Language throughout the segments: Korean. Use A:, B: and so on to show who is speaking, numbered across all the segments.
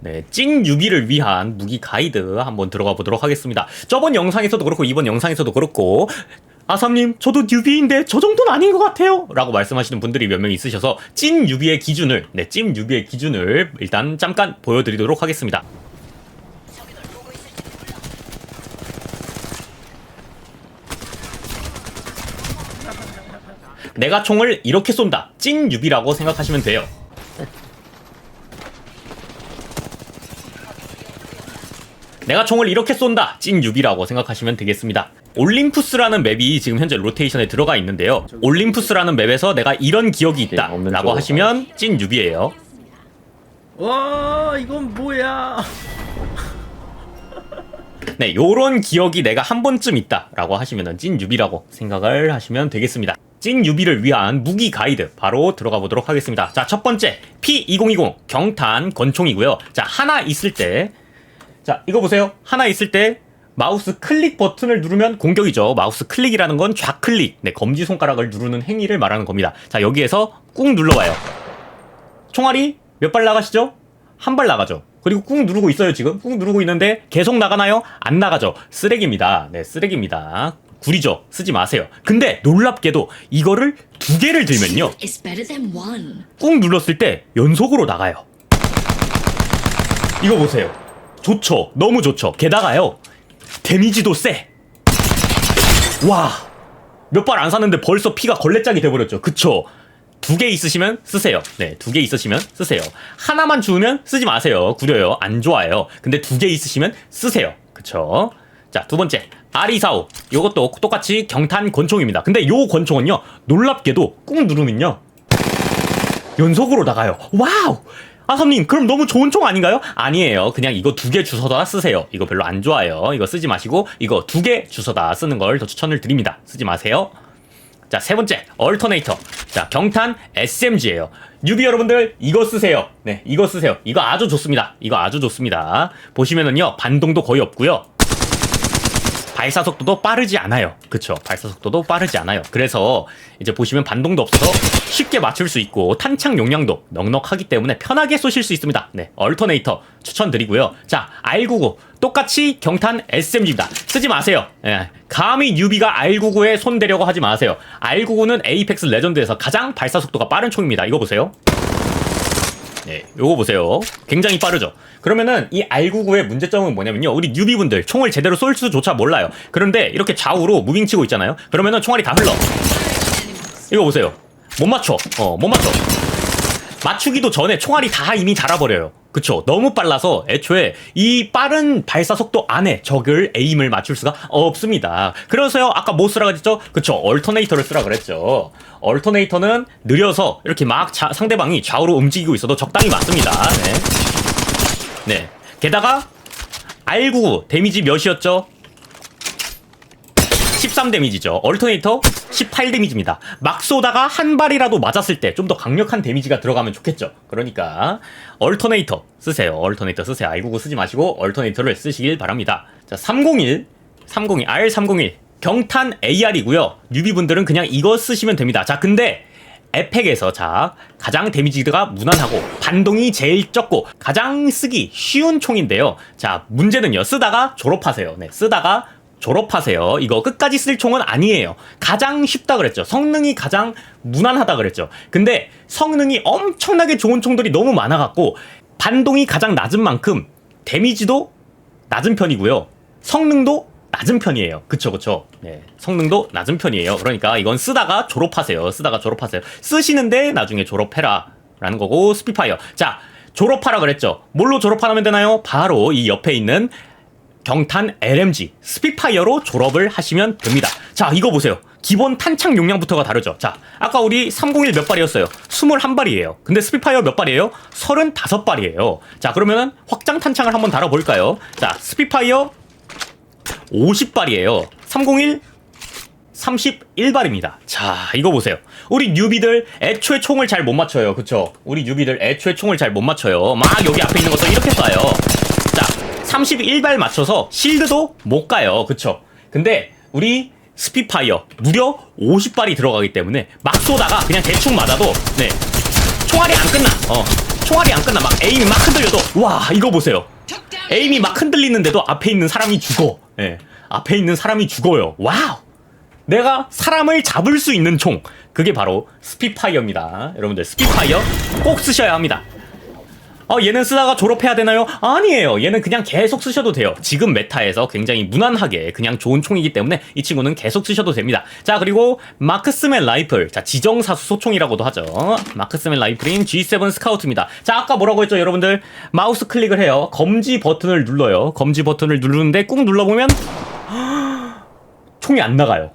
A: 네, 찐 유비를 위한 무기 가이드 한번 들어가 보도록 하겠습니다. 저번 영상에서도 그렇고 이번 영상에서도 그렇고 아삼님 저도 뉴비인데 저 정도는 아닌 것 같아요 라고 말씀하시는 분들이 몇 명 있으셔서 찐 유비의 기준을 네, 찐 유비의 기준을 일단 잠깐 보여드리도록 하겠습니다. 내가 총을 이렇게 쏜다. 찐 유비라고 생각하시면 돼요. 내가 총을 이렇게 쏜다. 찐 유비라고 생각하시면 되겠습니다. 올림푸스라는 맵이 지금 현재 로테이션에 들어가 있는데요. 올림푸스라는 맵에서 내가 이런 기억이 있다.
B: 네, 없는
A: 라고
B: 쪽.
A: 하시면 찐 유비예요.
C: 와 이건 뭐야
A: 네, 요런 기억이 내가 한 번쯤 있다라고 하시면 찐 유비라고 생각을 하시면 되겠습니다. 찐 유비를 위한 무기 가이드 바로 들어가 보도록 하겠습니다. 자, 첫 번째 P2020 경탄 권총이고요. 자, 하나 있을 때 자, 이거 보세요. 하나 있을 때 마우스 클릭 버튼을 누르면 공격이죠. 마우스 클릭이라는 건 좌클릭, 네, 검지 손가락을 누르는 행위를 말하는 겁니다. 자, 여기에서 꾹 눌러봐요. 총알이 몇 발 나가시죠? 한 발 나가죠. 그리고 꾹 누르고 있어요, 지금. 꾹 누르고 있는데 계속 나가나요? 안 나가죠. 쓰레기입니다. 네, 쓰레기입니다. 구리죠. 쓰지 마세요. 근데 놀랍게도 이거를 두 개를 들면요. 꾹 눌렀을 때 연속으로 나가요. 이거 보세요. 좋죠. 너무 좋죠. 게다가요. 데미지도 세. 와. 몇 발 안 샀는데 벌써 피가 걸레짝이 돼버렸죠. 그쵸? 두 개 있으시면 쓰세요. 네, 두 개 있으시면 쓰세요. 하나만 주우면 쓰지 마세요. 구려요. 안 좋아요. 근데 두 개 있으시면 쓰세요. 그쵸? 자, 두 번째. 아리사오. 요것도 똑같이 경탄 권총입니다. 근데 요 권총은요, 놀랍게도 꾹 누르면요, 연속으로 나가요. 와우! 아삼님, 그럼 너무 좋은 총 아닌가요? 아니에요. 그냥 이거 두 개 주워다 쓰세요. 이거 별로 안 좋아요. 이거 쓰지 마시고, 이거 두 개 주워다 쓰는 걸 더 추천을 드립니다. 쓰지 마세요. 자, 세 번째, 얼터네이터. 자, 경탄 SMG예요. 뉴비 여러분들, 이거 쓰세요. 네, 이거 쓰세요. 이거 아주 좋습니다. 이거 아주 좋습니다. 보시면은요, 반동도 거의 없고요. 발사 속도도 빠르지 않아요. 그쵸. 발사 속도도 빠르지 않아요. 그래서 이제 보시면 반동도 없어서 쉽게 맞출 수 있고 탄창 용량도 넉넉하기 때문에 편하게 쏘실 수 있습니다. 네. 얼터네이터 추천드리고요. 자, R99. 똑같이 경탄 SMG입니다. 쓰지 마세요. 예. 감히 뉴비가 R99에 손대려고 하지 마세요. R99는 에이펙스 레전드에서 가장 발사 속도가 빠른 총입니다. 이거 보세요. 네, 요거 보세요. 굉장히 빠르죠. 그러면은 이 R99의 문제점은 뭐냐면요. 우리 뉴비분들 총을 제대로 쏠 수조차 몰라요. 그런데 이렇게 좌우로 무빙 치고 있잖아요. 그러면은 총알이 다 흘러. 이거 보세요. 못 맞춰. 어, 못 맞춰. 맞추기도 전에 총알이 다 이미 자라버려요. 그쵸. 너무 빨라서 애초에 이 빠른 발사 속도 안에 적을 에임을 맞출 수가 없습니다. 그래서요, 아까 뭐 쓰라 그랬죠? 그쵸. 얼터네이터를 쓰라 그랬죠. 얼터네이터는 느려서 이렇게 막 자- 상대방이 좌우로 움직이고 있어도 적당히 맞습니다. 네. 네. 게다가, R99 데미지 몇이었죠? 13 데미지죠. 얼터네이터 18 데미지입니다. 막 쏘다가 한 발이라도 맞았을 때 좀 더 강력한 데미지가 들어가면 좋겠죠. 그러니까 얼터네이터 쓰세요. 얼터네이터 쓰세요. R99 쓰지 마시고 얼터네이터를 쓰시길 바랍니다. 자, 301, 301, R301 경탄 AR이고요. 뉴비분들은 그냥 이거 쓰시면 됩니다. 자, 근데 에펙에서 자 가장 데미지가 무난하고 반동이 제일 적고 가장 쓰기 쉬운 총인데요. 자 문제는요 쓰다가 졸업하세요. 네 쓰다가 졸업하세요. 이거 끝까지 쓸 총은 아니에요. 가장 쉽다 그랬죠. 성능이 가장 무난하다 그랬죠. 근데 성능이 엄청나게 좋은 총들이 너무 많아갖고 반동이 가장 낮은 만큼 데미지도 낮은 편이고요. 성능도 낮은 편이에요. 그쵸, 그쵸. 네. 성능도 낮은 편이에요. 그러니까 이건 쓰다가 졸업하세요. 쓰다가 졸업하세요. 쓰시는데 나중에 졸업해라. 라는 거고, 스피파이어. 자, 졸업하라 그랬죠. 뭘로 졸업하면 되나요? 바로 이 옆에 있는 경탄 LMG, 스피파이어로 졸업을 하시면 됩니다. 자, 이거 보세요. 기본 탄창 용량부터가 다르죠. 자, 아까 우리 301 몇 발이었어요? 21발이에요. 근데 스피파이어 몇 발이에요? 35발이에요. 자, 그러면은 확장 탄창을 한번 달아 볼까요? 자, 스피파이어 50발이에요. 301 31발입니다. 자, 이거 보세요. 우리 뉴비들 애초에 총을 잘 못 맞춰요. 그쵸? 우리 뉴비들 애초에 총을 잘 못 맞춰요. 막 여기 앞에 있는 것도 이렇게 쏴요. 자, 31발 맞춰서 실드도 못 가요. 그쵸? 근데 우리 스피파이어 무려 50발이 들어가기 때문에 막 쏘다가 그냥 대충 맞아도 네. 총알이 안 끝나. 어. 총알이 안 끝나 막 에임이 막 흔들려도 와 이거 보세요 에임이 막 흔들리는데도 앞에 있는 사람이 죽어 예 앞에 있는 사람이 죽어요 와우 내가 사람을 잡을 수 있는 총 그게 바로 스피파이어입니다 여러분들 스피파이어 꼭 쓰셔야 합니다 어, 얘는 쓰다가 졸업해야 되나요? 아니에요. 얘는 그냥 계속 쓰셔도 돼요. 지금 메타에서 굉장히 무난하게 그냥 좋은 총이기 때문에 이 친구는 계속 쓰셔도 됩니다. 자, 그리고 마크스맨 라이플. 자, 지정사수 소총이라고도 하죠. 마크스맨 라이플인 G7 스카우트입니다. 자, 아까 뭐라고 했죠, 여러분들? 마우스 클릭을 해요. 검지 버튼을 눌러요. 검지 버튼을 누르는데 꾹 눌러보면 총이 안 나가요.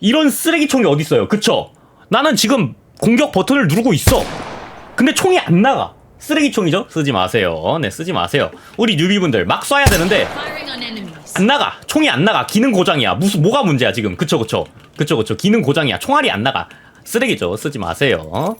A: 이런 쓰레기 총이 어디 있어요? 그쵸? 나는 지금 공격 버튼을 누르고 있어. 근데 총이 안 나가. 쓰레기 총이죠? 쓰지 마세요. 네, 쓰지 마세요. 우리 뉴비분들 막 쏴야 되는데. 안 나가. 총이 안 나가. 기능 고장이야. 무슨 뭐가 문제야 지금? 그쵸 그쵸. 그쵸 그쵸. 기능 고장이야. 총알이 안 나가. 쓰레기죠. 쓰지 마세요.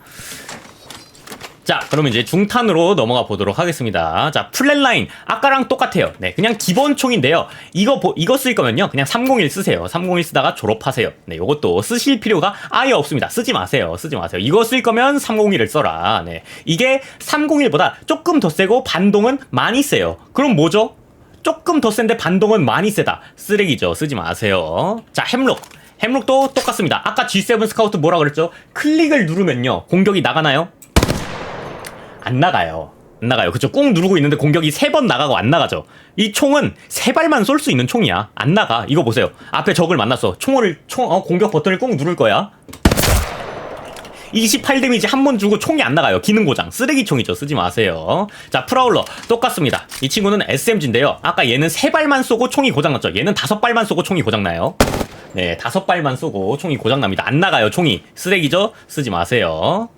A: 자, 그러면 이제 중탄으로 넘어가 보도록 하겠습니다. 자, 플랫라인. 아까랑 똑같아요. 네, 그냥 기본 총인데요. 이거, 보- 이거 쓸 거면요. 그냥 301 쓰세요. 301 쓰다가 졸업하세요. 네, 요것도 쓰실 필요가 아예 없습니다. 쓰지 마세요. 쓰지 마세요. 이거 쓸 거면 301을 써라. 네. 이게 301보다 조금 더 세고 반동은 많이 세요. 그럼 뭐죠? 조금 더 센데 반동은 많이 세다. 쓰레기죠. 쓰지 마세요. 자, 햄록. 햄록도 똑같습니다. 아까 G7 스카우트 뭐라 그랬죠? 클릭을 누르면요. 공격이 나가나요? 안 나가요. 안 나가요. 그쵸? 꾹 누르고 있는데 공격이 세 번 나가고 안 나가죠. 이 총은 세 발만 쏠 수 있는 총이야. 안 나가. 이거 보세요. 앞에 적을 만났어. 총을, 총, 어, 공격 버튼을 꾹 누를 거야. 28 데미지 한 번 주고 총이 안 나가요. 기능 고장. 쓰레기 총이죠. 쓰지 마세요. 자, 프라울러. 똑같습니다. 이 친구는 SMG인데요. 아까 얘는 세 발만 쏘고 총이 고장났죠. 얘는 다섯 발만 쏘고 총이 고장나요. 네, 다섯 발만 쏘고 총이 고장납니다. 안 나가요, 총이. 쓰레기죠? 쓰지 마세요.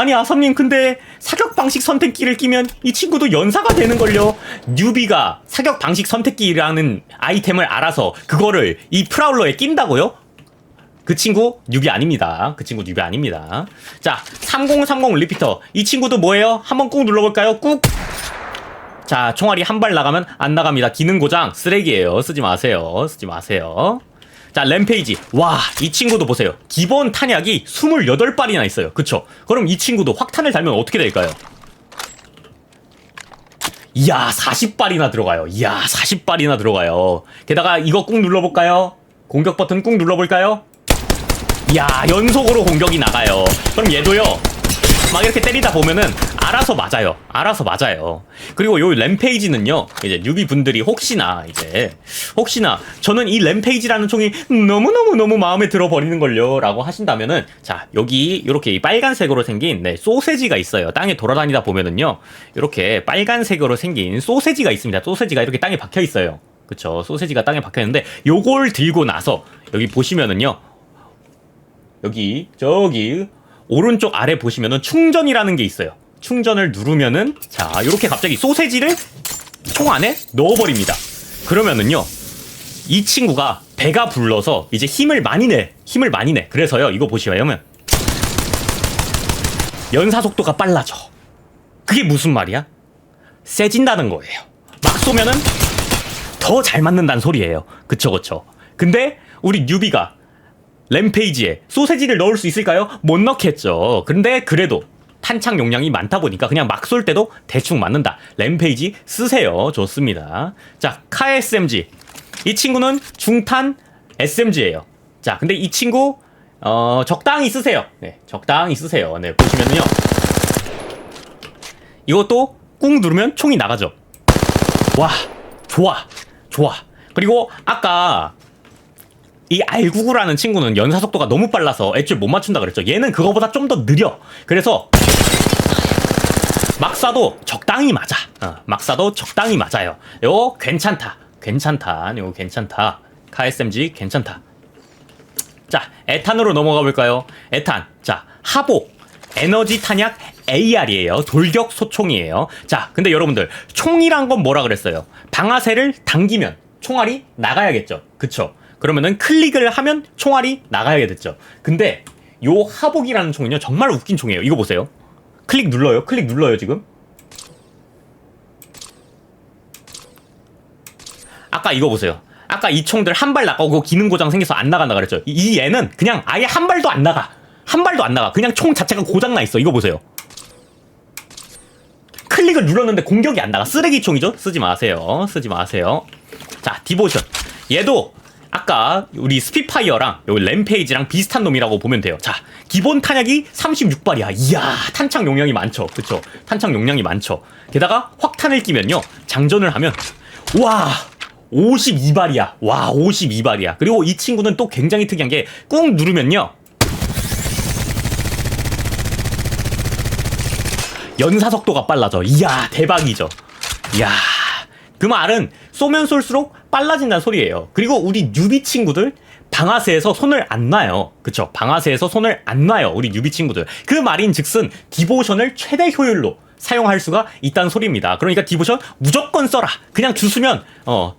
A: 아니 아섭님 근데 사격 방식 선택기를 끼면 이 친구도 연사가 되는걸요 뉴비가 사격 방식 선택기라는 아이템을 알아서 그거를 이 프라울러에 낀다고요? 그 친구 뉴비 아닙니다 그 친구 뉴비 아닙니다 자 3030 리피터 이 친구도 뭐예요? 한번 꾹 눌러볼까요? 꾹 자, 총알이 한 발 나가면 안 나갑니다. 기능 고장 쓰레기예요. 쓰지 마세요. 쓰지 마세요. 자, 램페이지. 와, 이 친구도 보세요. 기본 탄약이 28발이나 있어요. 그쵸? 그럼 이 친구도 확탄을 달면 어떻게 될까요? 이야, 40발이나 들어가요. 이야, 40발이나 들어가요. 게다가 이거 꾹 눌러볼까요? 공격 버튼 꾹 눌러볼까요? 이야, 연속으로 공격이 나가요. 그럼 얘도요. 막 이렇게 때리다 보면은 알아서 맞아요. 알아서 맞아요. 그리고 요 램페이지는요. 이제 뉴비 분들이 혹시나 이제 혹시나 저는 이 램페이지라는 총이 너무너무 너무 마음에 들어 버리는 걸요라고 하신다면은 자, 여기 이렇게 이 빨간색으로 생긴 네, 소세지가 있어요. 땅에 돌아다니다 보면은요. 이렇게 빨간색으로 생긴 소세지가 있습니다. 소세지가 이렇게 땅에 박혀 있어요. 그쵸 소세지가 땅에 박혀 있는데 요걸 들고 나서 여기 보시면은요. 여기 저기 오른쪽 아래 보시면은 충전이라는 게 있어요. 충전을 누르면은 자 이렇게 갑자기 소세지를 총 안에 넣어버립니다. 그러면은요 이 친구가 배가 불러서 이제 힘을 많이 내 힘을 많이 내. 그래서요 이거 보시면 연사 속도가 빨라져. 그게 무슨 말이야? 세진다는 거예요. 막 쏘면은 더 잘 맞는다는 소리예요. 그쵸 그쵸. 근데 우리 뉴비가 램페이지에 소세지를 넣을 수 있을까요? 못 넣겠죠. 근데 그래도 탄창 용량이 많다 보니까 그냥 막 쏠 때도 대충 맞는다. 램페이지 쓰세요. 좋습니다. 자, 카 SMG. 이 친구는 중탄 SMG예요. 자, 근데 이 친구 어, 적당히 쓰세요. 네, 적당히 쓰세요. 네, 보시면은요. 이것도 꾹 누르면 총이 나가죠. 와, 좋아, 좋아. 그리고 아까 이 R99라는 친구는 연사 속도가 너무 빨라서 애초에 못 맞춘다 그랬죠. 얘는 그거보다 좀 더 느려. 그래서 막 쏴도 적당히 맞아. 어, 막 쏴도 적당히 맞아요. 요 괜찮다. 괜찮다. 요 괜찮다. KSMG 괜찮다. 자, 에탄으로 넘어가 볼까요? 에탄. 자, 하복. 에너지 탄약 AR이에요. 돌격 소총이에요. 자, 근데 여러분들, 총이란 건 뭐라 그랬어요? 방아쇠를 당기면 총알이 나가야겠죠. 그쵸? 그러면은 클릭을 하면 총알이 나가야겠죠. 근데 요 하복이라는 총은요, 정말 웃긴 총이에요. 이거 보세요. 클릭 눌러요. 클릭 눌러요, 지금. 아까 이거 보세요. 아까 이 총들 한 발 나가고 기능 고장 생겨서 안 나간다 그랬죠. 이- 이 얘는 그냥 아예 한 발도 안 나가. 한 발도 안 나가. 그냥 총 자체가 고장 나 있어. 이거 보세요. 클릭을 눌렀는데 공격이 안 나가. 쓰레기 총이죠? 쓰지 마세요. 쓰지 마세요. 자, 디보션. 얘도 아까 우리 스피파이어랑 여기 램페이지랑 비슷한 놈이라고 보면 돼요. 자, 기본 탄약이 36발이야. 이야, 탄창 용량이 많죠. 그쵸? 탄창 용량이 많죠. 게다가 확탄을 끼면요. 장전을 하면, 와! 52발이야. 와, 52발이야. 그리고 이 친구는 또 굉장히 특이한 게 꾹 누르면요. 연사 속도가 빨라져. 이야, 대박이죠. 이야. 그 말은 쏘면 쏠수록 빨라진다는 소리예요. 그리고 우리 뉴비 친구들 방아쇠에서 손을 안 놔요. 그쵸? 방아쇠에서 손을 안 놔요. 우리 뉴비 친구들. 그 말인 즉슨 디보션을 최대 효율로 사용할 수가 있다는 소리입니다. 그러니까 디보션 무조건 써라. 그냥 주수면, 어,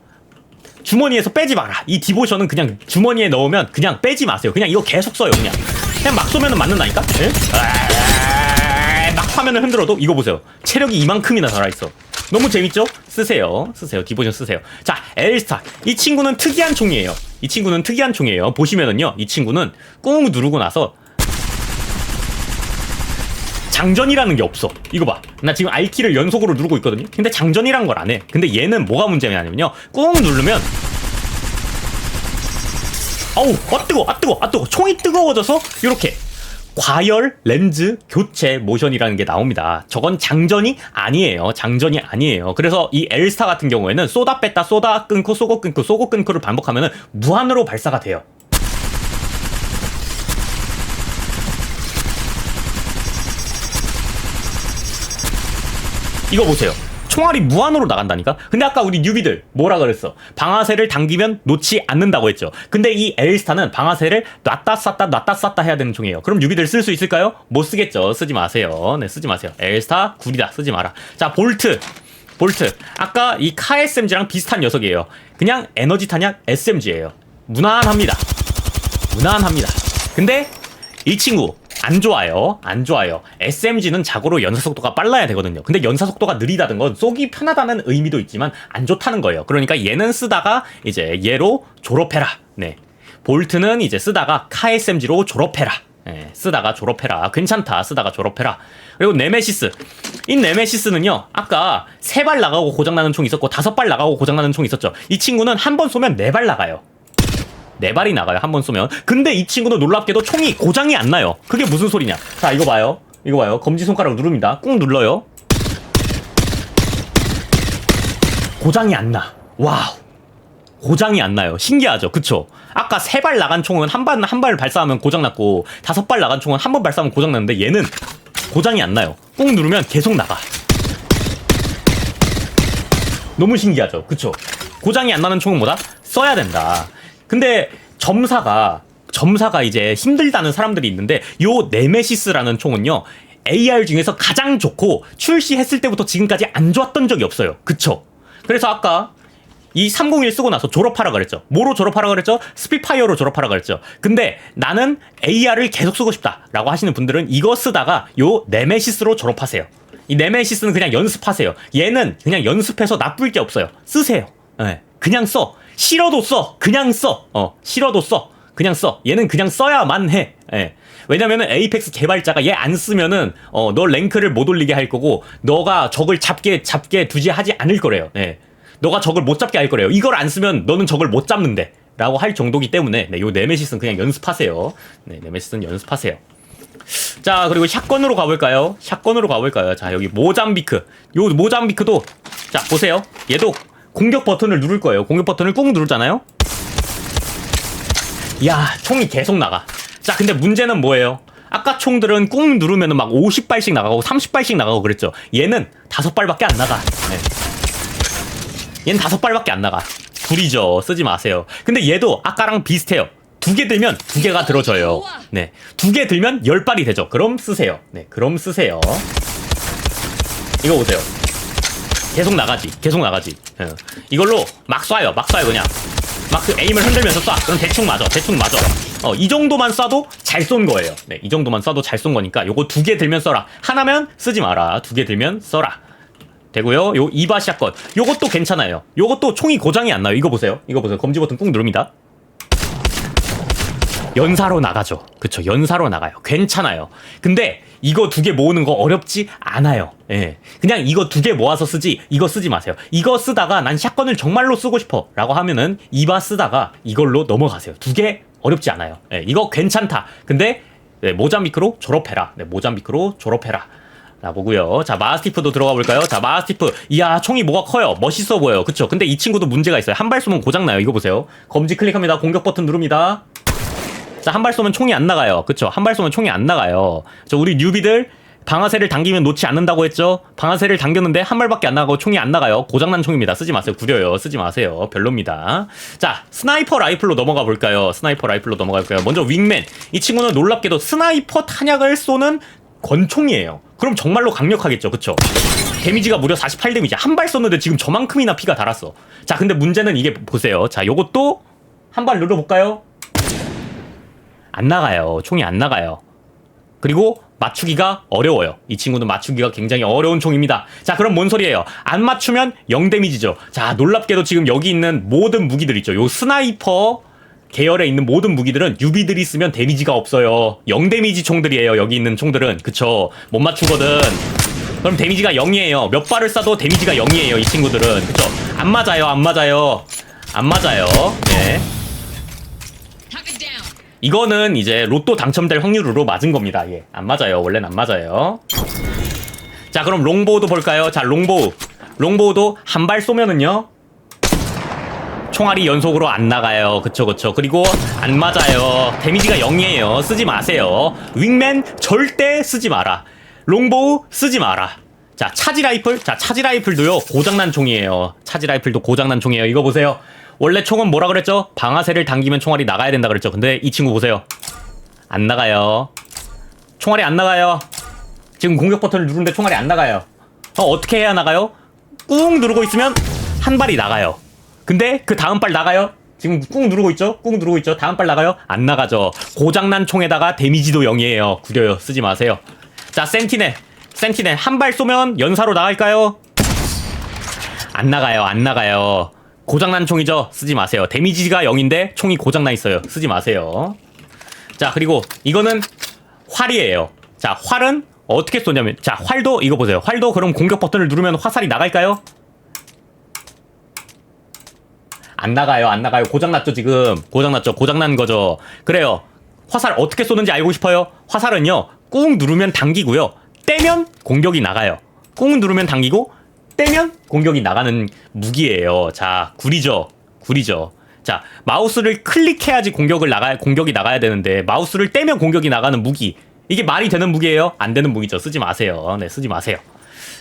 A: 주머니에서 빼지 마라. 이 디보션은 그냥 주머니에 넣으면 그냥 빼지 마세요. 그냥 이거 계속 써요. 그냥. 그냥 막 쏘면 맞는다니까? 예? 아, 막 화면을 흔들어도 이거 보세요. 체력이 이만큼이나 살아있어. 너무 재밌죠? 쓰세요. 쓰세요. 디보션 쓰세요. 자, 엘스타. 이 친구는 특이한 총이에요. 이 친구는 특이한 총이에요. 보시면은요. 이 친구는 꾹 누르고 나서 장전이라는 게 없어. 이거 봐. 나 지금 R키를 연속으로 누르고 있거든요. 근데 장전이란 걸 안 해. 근데 얘는 뭐가 문제냐면요. 꾹 누르면 어우, 아 뜨거, 아 뜨거, 아 뜨거. 총이 뜨거워져서 이렇게 과열 렌즈 교체 모션이라는 게 나옵니다. 저건 장전이 아니에요. 장전이 아니에요. 그래서 이 엘스타 같은 경우에는 쏘다 뺐다 쏘다 끊고 쏘고 끊고 쏘고 끊고를 반복하면 무한으로 발사가 돼요. 이거 보세요. 총알이 무한으로 나간다니까? 근데 아까 우리 뉴비들 뭐라 그랬어? 방아쇠를 당기면 놓지 않는다고 했죠. 근데 이 엘스타는 방아쇠를 놨다 쐈다 놨다 쐈다 해야 되는 총이에요. 그럼 뉴비들 쓸 수 있을까요? 못 쓰겠죠. 쓰지 마세요. 네, 쓰지 마세요. 엘스타 구리다. 쓰지 마라. 자, 볼트. 볼트. 아까 이카 SMG랑 비슷한 녀석이에요. 그냥 에너지 탄약 SMG예요. 무난합니다. 무난합니다. 근데 이 친구 안 좋아요. 안 좋아요. SMG는 자고로 연사 속도가 빨라야 되거든요. 근데 연사 속도가 느리다는 건 쏘기 편하다는 의미도 있지만 안 좋다는 거예요. 그러니까 얘는 쓰다가 이제 얘로 졸업해라. 네. 볼트는 이제 쓰다가 카 SMG로 졸업해라. 예, 쓰다가 졸업해라. 괜찮다. 쓰다가 졸업해라. 그리고 네메시스. 이 네메시스는요, 아까 세 발 나가고 고장나는 총 있었고, 다섯 발 나가고 고장나는 총 있었죠. 이 친구는 한 번 쏘면 네 발 나가요. 네 발이 나가요 한 번 쏘면. 근데 이 친구는 놀랍게도 총이 고장이 안 나요. 그게 무슨 소리냐? 자 이거 봐요. 이거 봐요. 검지 손가락 누릅니다. 꾹 눌러요. 고장이 안 나. 와우. 고장이 안 나요. 신기하죠? 그쵸? 아까 세 발 나간 총은 한 발 한 발 발사하면 고장 났고 다섯 발 나간 총은 한 번 발사하면 고장 났는데 얘는 고장이 안 나요. 꾹 누르면 계속 나가. 너무 신기하죠. 그쵸? 고장이 안 나는 총은 뭐다? 써야 된다. 근데 점사가, 점사가 이제 힘들다는 사람들이 있는데, 요 네메시스라는 총은요, AR 중에서 가장 좋고, 출시했을 때부터 지금까지 안 좋았던 적이 없어요. 그쵸? 그래서 아까, 이 301 쓰고 나서 졸업하라 그랬죠. 뭐로 졸업하라 그랬죠? 스피파이어로 졸업하라 그랬죠. 근데 나는 AR을 계속 쓰고 싶다라고 하시는 분들은 이거 쓰다가 요 네메시스로 졸업하세요. 이 네메시스는 그냥 연습하세요. 얘는 그냥 연습해서 나쁠 게 없어요. 쓰세요. 예, 그냥 써. 싫어도 써. 그냥 써. 어, 싫어도 써. 그냥 써. 얘는 그냥 써야만 해. 예. 왜냐면은 에이펙스 개발자가 얘 안 쓰면은 어, 너 랭크를 못 올리게 할 거고 너가 적을 잡게 잡게 두지 하지 않을 거래요. 예. 너가 적을 못 잡게 할 거래요. 이걸 안 쓰면 너는 적을 못 잡는데. 라고 할 정도기 때문에 네, 요 네메시스는 그냥 연습하세요. 네, 네메시스는 연습하세요. 자, 그리고 샷건으로 가볼까요? 샷건으로 가볼까요? 자, 여기 모잠비크. 요 모잠비크도, 자, 보세요. 얘도 공격 버튼을 누를 거예요. 공격 버튼을 꾹 누르잖아요? 야, 총이 계속 나가. 자, 근데 문제는 뭐예요? 아까 총들은 꾹 누르면 막 50발씩 나가고 30발씩 나가고 그랬죠. 얘는 다섯 발밖에 안 나가. 네. 얘는 다섯 발밖에 안 나가. 불이죠. 쓰지 마세요. 근데 얘도 아까랑 비슷해요. 두 개 들면 두 개가 들어져요. 네. 두 개 들면 열 발이 되죠. 그럼 쓰세요. 네. 그럼 쓰세요. 이거 보세요. 계속 나가지. 계속 나가지. 예. 이걸로 막 쏴요. 막 쏴요, 그냥. 막 그 에임을 흔들면서 쏴. 그럼 대충 맞아. 대충 맞아. 어, 이 정도만 쏴도 잘 쏜 거예요. 네. 이 정도만 쏴도 잘 쏜 거니까 요거 두 개 들면 써라. 하나면 쓰지 마라. 두 개 들면 써라. 되고요. 요 이바 샷건. 요것도 괜찮아요. 요것도 총이 고장이 안 나요. 이거 보세요. 이거 보세요. 검지 버튼 꾹 누릅니다. 연사로 나가죠. 그쵸. 연사로 나가요. 괜찮아요. 근데 이거 두 개 모으는 거 어렵지 않아요. 예. 그냥 이거 두 개 모아서 쓰지, 이거 쓰지 마세요. 이거 쓰다가 난 샷건을 정말로 쓰고 싶어. 라고 하면은 이바 쓰다가 이걸로 넘어가세요. 두 개 어렵지 않아요. 예. 이거 괜찮다. 근데 네, 모잠비크로 졸업해라. 네, 모잠비크로 졸업해라. 라보고요. 자, 마스티프도 들어가 볼까요? 자, 마스티프. 이야, 총이 뭐가 커요. 멋있어 보여요. 그쵸? 근데 이 친구도 문제가 있어요. 한 발 쏘면 고장나요. 이거 보세요. 검지 클릭합니다. 공격 버튼 누릅니다. 자, 한 발 쏘면 총이 안 나가요. 그쵸? 한 발 쏘면 총이 안 나가요. 저 우리 뉴비들 방아쇠를 당기면 놓지 않는다고 했죠? 방아쇠를 당겼는데 한 발밖에 안 나가고 총이 안 나가요. 고장난 총입니다. 쓰지 마세요. 구려요. 쓰지 마세요. 별로입니다. 자, 스나이퍼 라이플로 넘어가 볼까요? 스나이퍼 라이플로 넘어가 볼까요? 먼저 윙맨. 이 친구는 놀랍게도 스나이퍼 탄약을 쏘는 권총이에요. 그럼 정말로 강력하겠죠. 그쵸? 데미지가 무려 48 데미지. 한 발 쏘는데 지금 저만큼이나 피가 달았어. 자, 근데 문제는 이게 보세요. 자, 요것도 한 발 눌러볼까요? 안 나가요. 총이 안 나가요. 그리고 맞추기가 어려워요. 이 친구는 맞추기가 굉장히 어려운 총입니다. 자, 그럼 뭔 소리예요? 안 맞추면 0 데미지죠. 자, 놀랍게도 지금 여기 있는 모든 무기들 있죠. 요 스나이퍼 계열에 있는 모든 무기들은 유비들이 쓰면 데미지가 없어요. 0 데미지 총들이에요. 여기 있는 총들은. 그쵸. 못 맞추거든. 그럼 데미지가 0이에요. 몇 발을 쏴도 데미지가 0이에요. 이 친구들은. 그쵸. 안 맞아요. 안 맞아요. 안 맞아요. 네. 이거는 이제 로또 당첨될 확률으로 맞은 겁니다. 예. 안 맞아요. 원래는 안 맞아요. 자, 그럼 롱보우도 볼까요? 자, 롱보우. 롱보우도 한 발 쏘면은요. 총알이 연속으로 안 나가요. 그쵸, 그쵸. 그리고 안 맞아요. 데미지가 0이에요. 쓰지 마세요. 윙맨 절대 쓰지 마라. 롱보우 쓰지 마라. 자, 차지 라이플. 자, 차지 라이플도요. 고장난 총이에요. 차지 라이플도 고장난 총이에요. 이거 보세요. 원래 총은 뭐라 그랬죠? 방아쇠를 당기면 총알이 나가야 된다 그랬죠. 근데 이 친구 보세요. 안 나가요. 총알이 안 나가요. 지금 공격 버튼을 누르는데 총알이 안 나가요. 어, 어떻게 해야 나가요? 꾹 누르고 있으면 한 발이 나가요. 근데 그 다음 발 나가요? 지금 꾹 누르고 있죠? 꾹 누르고 있죠? 다음 발 나가요? 안 나가죠. 고장난 총에다가 데미지도 0이에요. 구려요. 쓰지 마세요. 자, 센티넬. 센티넬. 한 발 쏘면 연사로 나갈까요? 안 나가요. 안 나가요. 고장난 총이죠? 쓰지 마세요. 데미지가 0인데 총이 고장나 있어요. 쓰지 마세요. 자, 그리고 이거는 활이에요. 자, 활은 어떻게 쏘냐면 자, 활도 이거 보세요. 활도 그럼 공격 버튼을 누르면 화살이 나갈까요? 안 나가요. 안 나가요. 고장났죠, 지금. 고장났죠. 고장난 거죠. 그래요. 화살 어떻게 쏘는지 알고 싶어요? 화살은요. 꾹 누르면 당기고요. 떼면 공격이 나가요. 꾹 누르면 당기고 떼면 공격이 나가는 무기예요. 자, 구리죠. 구리죠. 자, 마우스를 클릭해야지 공격을 나가 공격이 나가야 되는데 마우스를 떼면 공격이 나가는 무기. 이게 말이 되는 무기예요? 안 되는 무기죠. 쓰지 마세요. 네, 쓰지 마세요.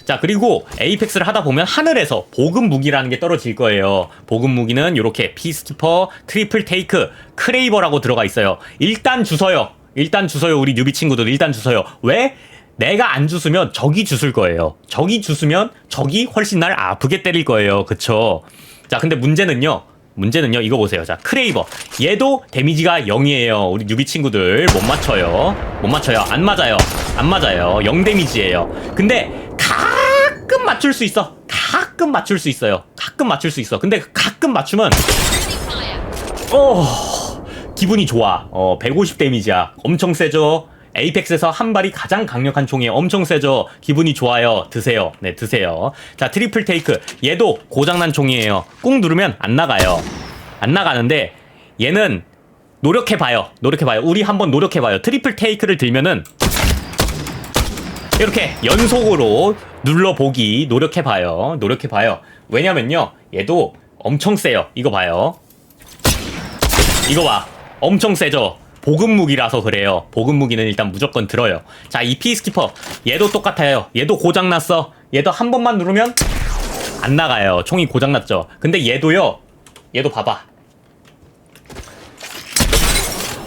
A: 자, 그리고 에이펙스를 하다 보면 하늘에서 보급 무기라는 게 떨어질 거예요. 보급 무기는 이렇게 피스키퍼, 트리플 테이크, 크레이버라고 들어가 있어요. 일단 주서요. 일단 주서요. 우리 뉴비 친구들 일단 주서요. 왜? 내가 안 주스면 적이 주술 거예요. 적이 주스면 적이 훨씬 날 아프게 때릴 거예요. 그쵸? 자, 근데 문제는요. 문제는요. 이거 보세요. 자, 크레이버. 얘도 데미지가 0이에요. 우리 뉴비 친구들 못 맞춰요. 못 맞춰요. 안 맞아요. 안 맞아요. 0 데미지예요. 근데 가끔 맞출 수 있어. 가끔 맞출 수 있어요. 가끔 맞출 수 있어. 근데 가끔 맞추면. 어 기분이 좋아. 어 150 데미지야. 엄청 세죠. 에이펙스에서 한 발이 가장 강력한 총이에요. 엄청 세죠. 기분이 좋아요. 드세요. 네, 드세요. 자, 트리플 테이크. 얘도 고장난 총이에요. 꾹 누르면 안 나가요. 안 나가는데 얘는 노력해 봐요. 노력해 봐요. 우리 한번 노력해 봐요. 트리플 테이크를 들면은 이렇게 연속으로 눌러보기 노력해 봐요. 노력해 봐요. 왜냐면요. 얘도 엄청 세요. 이거 봐요. 이거 봐. 엄청 세죠? 보급 무기라서 그래요. 보급 무기는 일단 무조건 들어요. 자, 이 피스키퍼. 얘도 똑같아요. 얘도 고장났어. 얘도 한 번만 누르면 안 나가요. 총이 고장났죠. 근데 얘도요. 얘도 봐봐.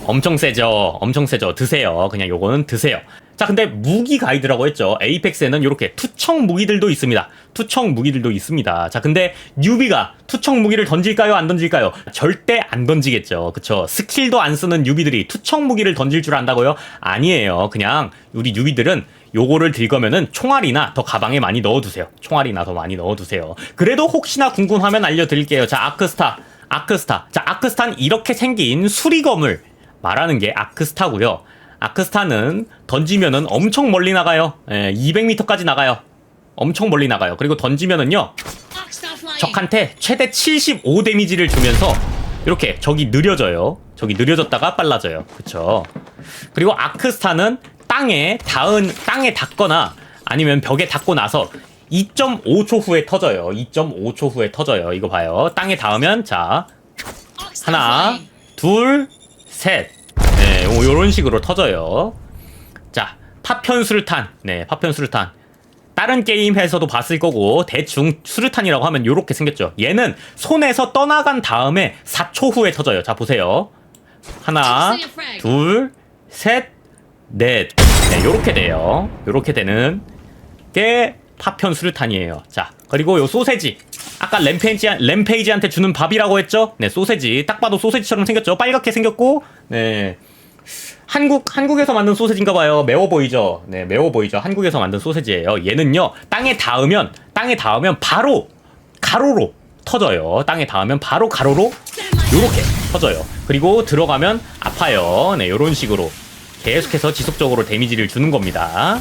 A: 엄청 세죠. 엄청 세죠. 드세요. 그냥 요거는 드세요. 자, 근데 무기 가이드라고 했죠. 에이펙스에는 이렇게 투척 무기들도 있습니다. 투척 무기들도 있습니다. 자, 근데 뉴비가 투척 무기를 던질까요? 안 던질까요? 절대 안 던지겠죠. 그쵸? 스킬도 안 쓰는 뉴비들이 투척 무기를 던질 줄 안다고요? 아니에요. 그냥 우리 뉴비들은 요거를 들 거면은 총알이나 더 가방에 많이 넣어두세요. 총알이나 더 많이 넣어두세요. 그래도 혹시나 궁금하면 알려드릴게요. 자, 아크스타. 아크스타. 자, 아크스타는 이렇게 생긴 수리검을 말하는 게 아크스타고요. 아크스타는 던지면은 엄청 멀리 나가요. 예, 200m까지 나가요. 엄청 멀리 나가요. 그리고 던지면은요. 적한테 최대 75 데미지를 주면서 이렇게 적이 느려져요. 적이 느려졌다가 빨라져요. 그쵸? 그리고 아크스타는 땅에 닿은 땅에 닿거나 아니면 벽에 닿고 나서 2.5초 후에 터져요. 2.5초 후에 터져요. 이거 봐요. 땅에 닿으면 자 하나. 둘, 셋. 네, 요- 요런 식으로 터져요. 자, 파편 수류탄. 네, 파편 수류탄. 다른 게임에서도 봤을 거고 대충 수류탄이라고 하면 요렇게 생겼죠. 얘는 손에서 떠나간 다음에 4초 후에 터져요. 자, 보세요. 하나, 둘, 셋, 넷. 네, 요렇게 돼요. 요렇게 되는 게 파편 수류탄이에요. 자, 그리고 요 소세지. 아까 램페이지, 램페이지한테 주는 밥이라고 했죠? 네, 소세지. 딱 봐도 소세지처럼 생겼죠? 빨갛게 생겼고, 네. 한국, 한국에서 만든 소세지인가 봐요. 매워 보이죠? 네, 매워 보이죠? 한국에서 만든 소세지예요. 얘는요, 땅에 닿으면, 땅에 닿으면 바로 가로로 터져요. 땅에 닿으면 바로 가로로 요렇게 터져요. 그리고 들어가면 아파요. 네, 요런 식으로 계속해서 지속적으로 데미지를 주는 겁니다.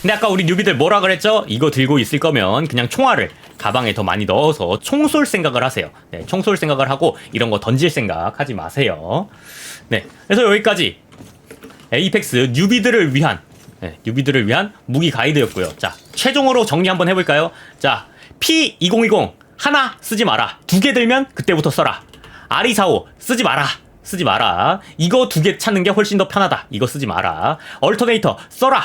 A: 근데 아까 우리 뉴비들 뭐라 그랬죠? 이거 들고 있을 거면 그냥 총알을 가방에 더 많이 넣어서 총 쏠 생각을 하세요. 네, 총 쏠 생각을 하고 이런 거 던질 생각 하지 마세요. 네, 그래서 여기까지 에이펙스 뉴비들을 위한 네, 뉴비들을 위한 무기 가이드였고요. 자, 최종으로 정리 한번 해볼까요? 자, P2020 하나 쓰지 마라. 두 개 들면 그때부터 써라. R245 쓰지 마라. 쓰지 마라. 이거 두 개 찾는 게 훨씬 더 편하다. 이거 쓰지 마라. 얼터네이터 써라.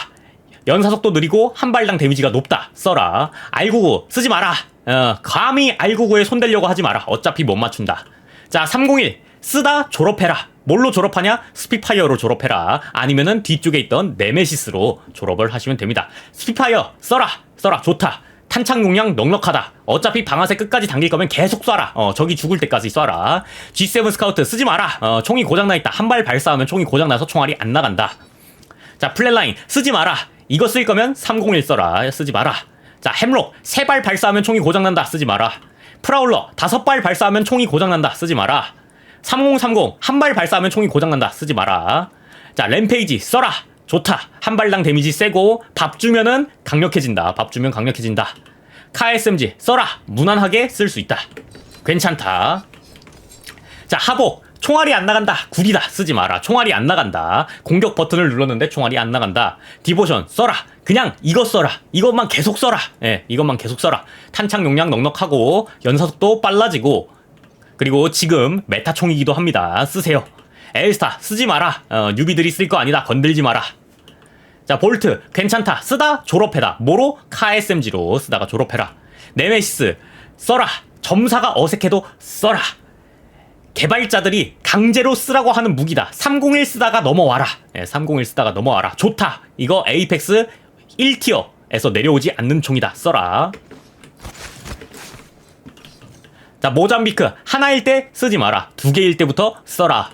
A: 연사속도 느리고 한 발당 데미지가 높다. 써라. R99 쓰지 마라. 어, 감히 R99에 손대려고 하지 마라. 어차피 못 맞춘다. 자, 301 쓰다 졸업해라. 뭘로 졸업하냐? 스피파이어로 졸업해라. 아니면은 뒤쪽에 있던 네메시스로 졸업을 하시면 됩니다. 스피파이어 써라. 써라. 좋다. 탄창 용량 넉넉하다. 어차피 방아쇠 끝까지 당길 거면 계속 쏴라. 어, 적이 죽을 때까지 쏴라. G7 스카우트 쓰지 마라. 어, 총이 고장나 있다. 한 발 발사하면 총이 고장나서 총알이 안 나간다. 자, 플랫라인 쓰지 마라. 이거 쓸 거면 301 써라. 쓰지 마라. 자, 햄록 세 발 발사하면 총이 고장난다. 쓰지 마라. 프라울러 다섯 발 발사하면 총이 고장난다. 쓰지 마라. 3030 한 발 발사하면 총이 고장난다. 쓰지 마라. 자, 램페이지 써라. 좋다. 한 발당 데미지 세고 밥 주면은 강력해진다. 밥 주면 강력해진다. 카SMG 써라. 무난하게 쓸 수 있다. 괜찮다. 자, 하복. 총알이 안 나간다. 구리다. 쓰지 마라. 총알이 안 나간다. 공격 버튼을 눌렀는데 총알이 안 나간다. 디보션 써라. 그냥 이거 써라. 이것만 계속 써라. 예, 이것만 계속 써라. 탄창 용량 넉넉하고 연사속도 빨라지고 그리고 지금 메타 총이기도 합니다. 쓰세요. 엘스타 쓰지 마라. 어, 뉴비들이 쓸 거 아니다. 건들지 마라. 자, 볼트 괜찮다. 쓰다 졸업해라. 뭐로? 카SMG로 쓰다가 졸업해라. 네메시스 써라. 점사가 어색해도 써라. 개발자들이 강제로 쓰라고 하는 무기다. 301 쓰다가 넘어와라. 예, 301 쓰다가 넘어와라. 좋다. 이거 에이펙스 1티어에서 내려오지 않는 총이다. 써라. 자, 모잠비크 하나일 때 쓰지 마라. 두 개일 때부터 써라.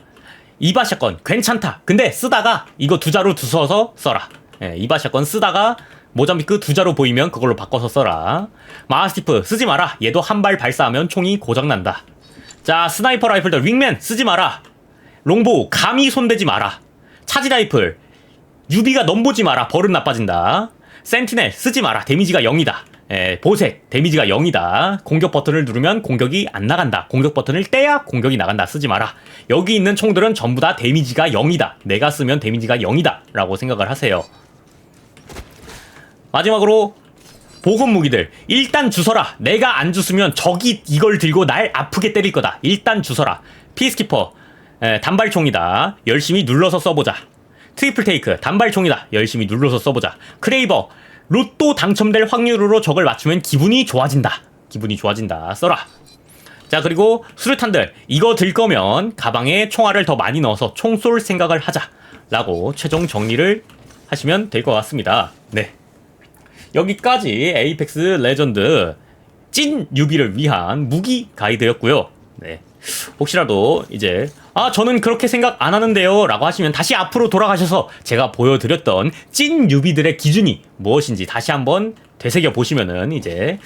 A: 이바 샷건 괜찮다. 근데 쓰다가 이거 두 자루 두서서 써라. 예, 이바 샷건 쓰다가 모잠비크 두 자루 보이면 그걸로 바꿔서 써라. 마스티프 쓰지 마라. 얘도 한 발 발사하면 총이 고장난다. 자, 스나이퍼 라이플들 윙맨 쓰지 마라. 롱보우 감히 손대지 마라. 차지 라이플 유비가 넘보지 마라. 버릇 나빠진다. 센티넬 쓰지 마라. 데미지가 0이다. 에, 보색 데미지가 0이다. 공격 버튼을 누르면 공격이 안 나간다. 공격 버튼을 떼야 공격이 나간다. 쓰지 마라. 여기 있는 총들은 전부 다 데미지가 0이다. 내가 쓰면 데미지가 0이다. 라고 생각을 하세요. 마지막으로 보급 무기들 일단 주서라. 내가 안 주스면 적이 이걸 들고 날 아프게 때릴 거다. 일단 주서라. 피스키퍼 에, 단발총이다. 열심히 눌러서 써보자. 트리플 테이크 단발총이다. 열심히 눌러서 써보자. 크레이버 로또 당첨될 확률으로 적을 맞추면 기분이 좋아진다. 기분이 좋아진다. 써라. 자 그리고 수류탄들. 이거 들 거면 가방에 총알을 더 많이 넣어서 총 쏠 생각을 하자. 라고 최종 정리를 하시면 될 것 같습니다. 네 여기까지 에이펙스 레전드 찐 뉴비를 위한 무기 가이드였고요. 네. 혹시라도 이제 아 저는 그렇게 생각 안 하는데요 라고 하시면 다시 앞으로 돌아가셔서 제가 보여드렸던 찐 뉴비들의 기준이 무엇인지 다시 한번 되새겨 보시면은 이제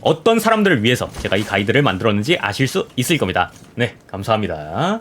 A: 어떤 사람들을 위해서 제가 이 가이드를 만들었는지 아실 수 있을 겁니다. 네 감사합니다.